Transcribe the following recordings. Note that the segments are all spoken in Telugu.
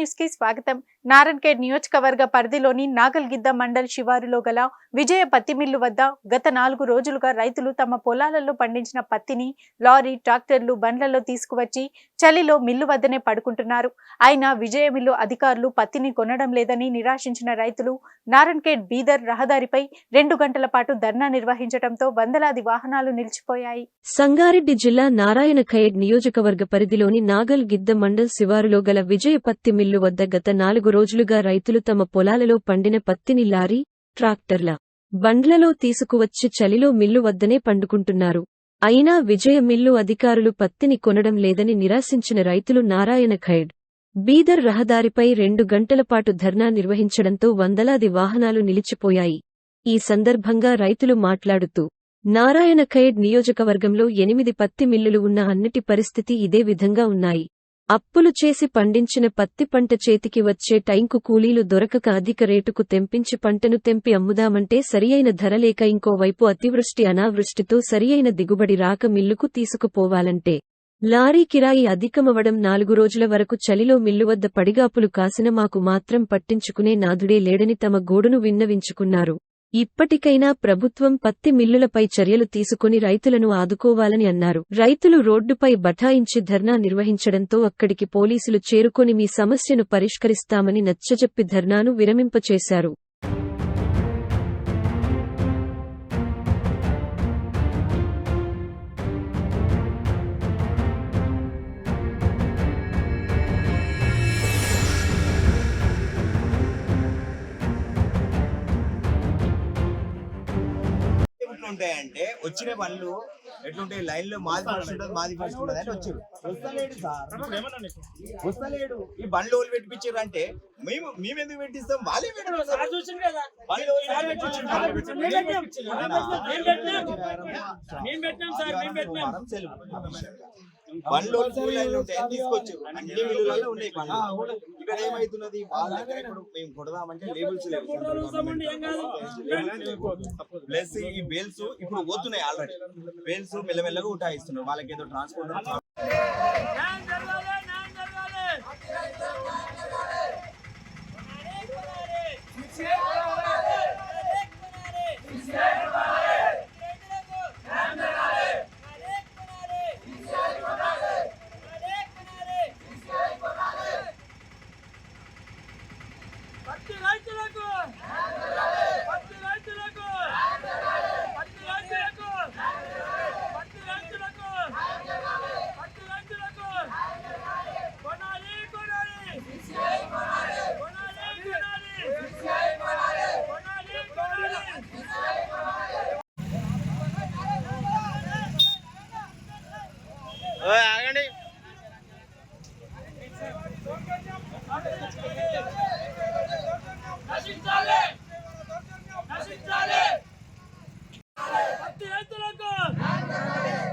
న్యూస్కి స్వాగతం. నారాయణఖేడ్ నియోజకవర్గ పరిధిలోని నాగల్గిద్ద మండల్ శివారులో గల విజయ పత్తి మిల్లు వద్ద గత నాలుగు రోజులుగా రైతులు తమ పొలాలలో పండించిన పత్తిని లారీ ట్రాక్టర్లు బండ్లలో తీసుకువచ్చి చలిలో మిల్లు వద్దనే పడుకుంటున్నారు. అయినా విజయ మిల్లు అధికారులు పత్తిని కొనడం లేదని నిరాశించిన రైతులు నారాయణఖేడ్ బీదర్ రహదారిపై రెండు గంటల పాటు ధర్నా నిర్వహించడంతో వందలాది వాహనాలు నిలిచిపోయాయి. సంగారెడ్డి జిల్లా నారాయణ ఖైడ్ నియోజకవర్గ పరిధిలోని నాగల్ గిద్ద మండల్ శివారులో గల విజయ పత్తి మిల్లు వద్ద గత నాలుగు రోజులుగా రైతులు తమ పొలాలలో పండిన పత్తిని లారీ ట్రాక్టర్ల బండ్లలో తీసుకువచ్చి చలిలో మిల్లు వద్దనే పండుకుంటున్నారు. అయినా విజయ మిల్లు అధికారులు పత్తిని కొనడం లేదని నిరాశించిన రైతులు నారాయణ ఖైడ్ బీదర్ రహదారిపై రెండు గంటలపాటు ధర్నా నిర్వహించడంతో వందలాది వాహనాలు నిలిచిపోయాయి. ఈ సందర్భంగా రైతులు మాట్లాడుతూ నారాయణ ఖైడ్ నియోజకవర్గంలో ఎనిమిది పత్తి మిల్లులు ఉన్న అన్నిటి పరిస్థితి ఇదే విధంగా ఉన్నాయి. అప్పులు చేసి పండించిన పత్తి పంట చేతికి వచ్చే టైంకు కూలీలు దొరకక అధిక రేటుకు తెంపించి పంటను తెంపి అమ్ముదామంటే సరియైన ధర లేక ఇంకోవైపు అతివృష్టి అనావృష్టితో సరియైన దిగుబడి రాక మిల్లుకు తీసుకుపోవాలంటే లారీ కిరాయి అధికమవడం నాలుగు రోజుల వరకు చలిలో మిల్లు వద్ద పడిగాపులు కాసిన మాకు మాత్రం పట్టించుకునే నాథుడే లేడని తమ గోడును విన్నవించుకున్నారు. ఇప్పటికైనా ప్రభుత్వం పత్తి మిల్లులపై చర్యలు తీసుకుని రైతులను ఆదుకోవాలని అన్నారు. రైతులు రోడ్డుపై బఠాయించి ధర్నా నిర్వహించడంతో అక్కడికి పోలీసులు చేరుకొని మీ సమస్యను పరిష్కరిస్తామని నచ్చజెప్పి ధర్నాను విరమింపచేశారు. ఎట్లుంటాయంటే వచ్చిన పనులు ఎట్లుంటాయి లైన్లో మాది ఫస్ట్ ఉంటుంది మాది ఫస్ట్ ఉంటుంది అని వచ్చారు వస్తలేడు సార్ వస్తలేడు ఈ బండ్లు వాళ్ళు పెట్టించారు అంటే మేము మేము ఎందుకు పెట్టిస్తాం వాళ్ళు పెట్టించారు. బండ్లు ఉంటాయని తీసుకొచ్చారు అన్ని మిల్లులలో ఉన్నాయి బండ్లు ఇక్కడ ఏమైతున్నది వాళ్ళ దగ్గర ఇప్పుడు మేము కొడదామంటే లేబుల్స్ లేవు. ప్లస్ ఈ బేల్స్ ఇప్పుడు పోతున్నాయి ఆల్రెడీ బేల్స్ మెల్లమెల్లగా ఉఠాయిస్తున్నారు వాళ్ళకి ఏదో ట్రాన్స్పోర్ట్ న్యాయం జరగాలి, న్యాయం జరగాలి. పత్తి రైతులకు పత్తి రైతులకు పత్తి రైతులకు పత్తి రైతులకు పత్తి రైతులకు కొనాలి కొనాలి కొనాలి కొనాలి కొనాలి కొనాలి ఆగండి నశించాలి నశించాలి పత్తి రైతులకు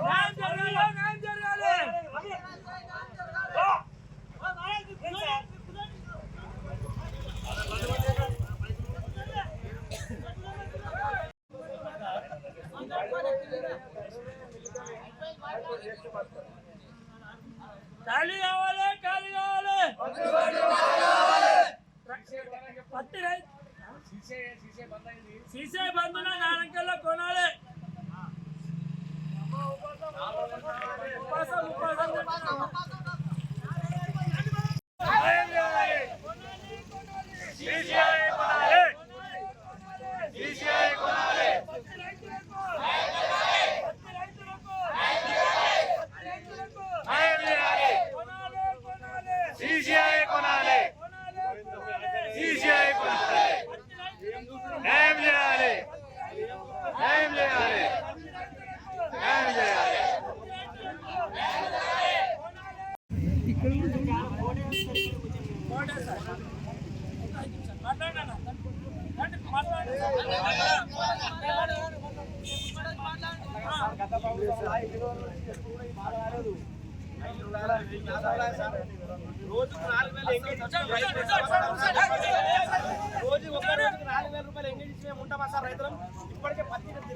న్యాయం జరగాలి న్యాయం జరగాలి ఖాళీ కావాలి ఖాళీ కావాలి పత్తి రైతు సీసే బంధున నారంకెల్లో కొనాలి. ఉపాసం ఉపాసం తింటున్నాం. న్యాయం చేయాలి. CCI కొనాలి. CCI కొనాలి. పత్తి రైతులకు. పత్తి రైతులకు. పత్తి రైతులకు. కొనాలి, కొనాలి. CCI కొనాలి కొనాలి, కొనాలి. CCI కొనాలి పత్తి రైతులకు. న్యాయం చేయాలి న్యాయం చేయాలి న్యాయం చేయాలి రోజుకు నాలుగు వేలు రోజు ఒక్క రోజుకు నాలుగు వేల రూపాయలు ఎంగేజ్ ఉంటామా సార్ రైతులం ఇప్పటికే పత్తి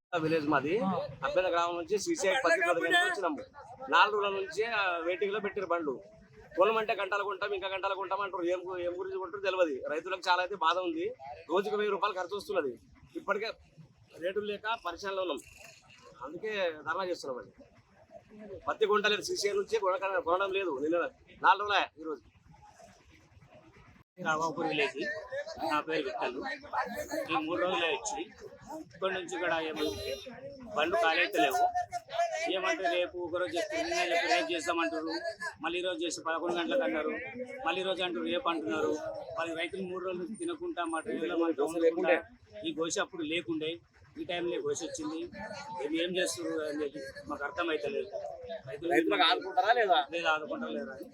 విలేజ్ మాది. అభ్యర్థ గ్రామం నుంచి సీసీఐ పత్తి పథకానికి వచ్చినాము. నాలుగు రోజుల నుంచి వెయిటింగ్లో పెట్టారు బండ్లు. పొలం అంటే గంటలు కొంటాం ఇంకా గంటలు కొంటాం అంటారు. ఏం ఏం గురించి కొంటారు తెలియదు రైతులకు చాలా అయితే బాధ ఉంది. రోజుకు వెయ్యి రూపాయలు ఖర్చు వస్తున్నది. ఇప్పటికే రేటులు లేక పరిశ్రమలో ఉన్నాం. అందుకే ధర్నా చేస్తున్నామండి పత్తి కొంటలేదు. సీసీఐ నుంచి కొనడం లేదు. నిన్న నాలుగు రోజులే ఈరోజు. రామాపూర్ విలేజ్. నా పేరు విక్కలు ఈ మూడు రోజులే వచ్చి ఇప్పటి నుంచి కూడా ఏమి బండ్లు ఖాళీ అయితే లేవు ఏమంటే రేపు ఒకరోజు నిన్న చెప్పి రేపు చేస్తామంటారు. మళ్ళీ రోజు చేసి పదకొండు గంటలకు అన్నారు. మళ్ళీ రోజు అంటారు రేపు అంటున్నారు. మరి రైతులు మూడు రోజులు తినకుండా మా ట్రైన్లో మా టౌన్ లేకుండా. ఈ గోషి అప్పుడు లేకుండే. ఈ టైంలో గోషి వచ్చింది. ఇవి ఏం చేస్తారు అనేది మాకు అర్థమైతే లేదు రైతులకు ఆదుకుంటారా లేదా? లేదా ఆదుకుంటారు లేదా అని.